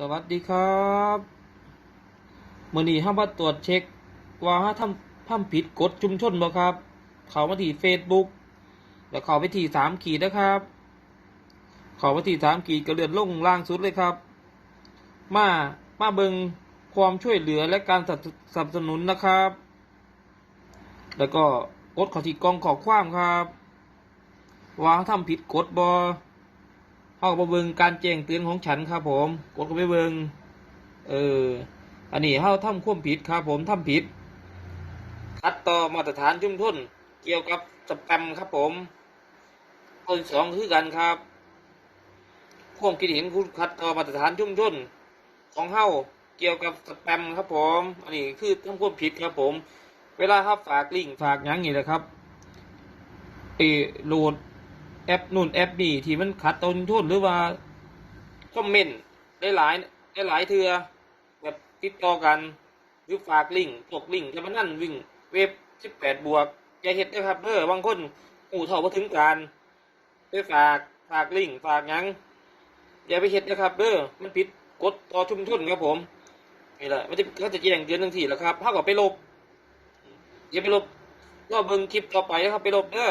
สวัสดีครับมื่อนี้ห้ามาตรวจเช็คว่าห้าทำทำผิดกฎชุมชนบ่ครับ เขามาที่เฟซบุ๊กแล้วเขาไปที่สามขีดนะครับ เขามาที่สามขีดก็เลื่อนลงล่างสุดเลยครับ มามาเบิงความช่วยเหลือและการสนับสนุนนะครับ แล้วก็กดขอที่กองขอความครับ ว่าทำผิดกฎบอ เข้ามาเบิงการแจ้งเตือนของฉันครับผม กดเข้าไปเบิงเอออันนี้เข้าทำความผิดครับผมทำผิดคัดต่อมาตรฐานชุมชนเกี่ยวกับสแปมครับผมข้อสองคือกันครับความคิดเห็นคุณคัดต่อมาตรฐานชุมชนของเฮาเกี่ยวกับสแปมครับผม อันนี้คือทำความผิดครับผม เวลาครับฝากลิงฝากยังนี่แหละครับเออโหลด แอปนู่นแอปนี่ที่มันขัดต้นทุนหรือว่าคอมเมนต์ได้หลายได้หลายเทือแบบติดต่อกันหรือฝากลิงก์ตกลิงก์จะมานั่นวิ่งเว็บสิบแปดบวกอย่าเห็ดนะครับเด้อบางคนอู่เท่ามาถึงการไปฝากฝากลิงก์ฝากยังอย่าไปเห็ดนะครับเด้อมันผิดกฎต่อชุมชนครับผมนี่แหละมันจะเขาจะแจ้งเตือนทันทีแหละครับเท่ากับไปลบอย่าไปลบก็เบิ่งคลิปต่อไปนะครับไปลบเด้อ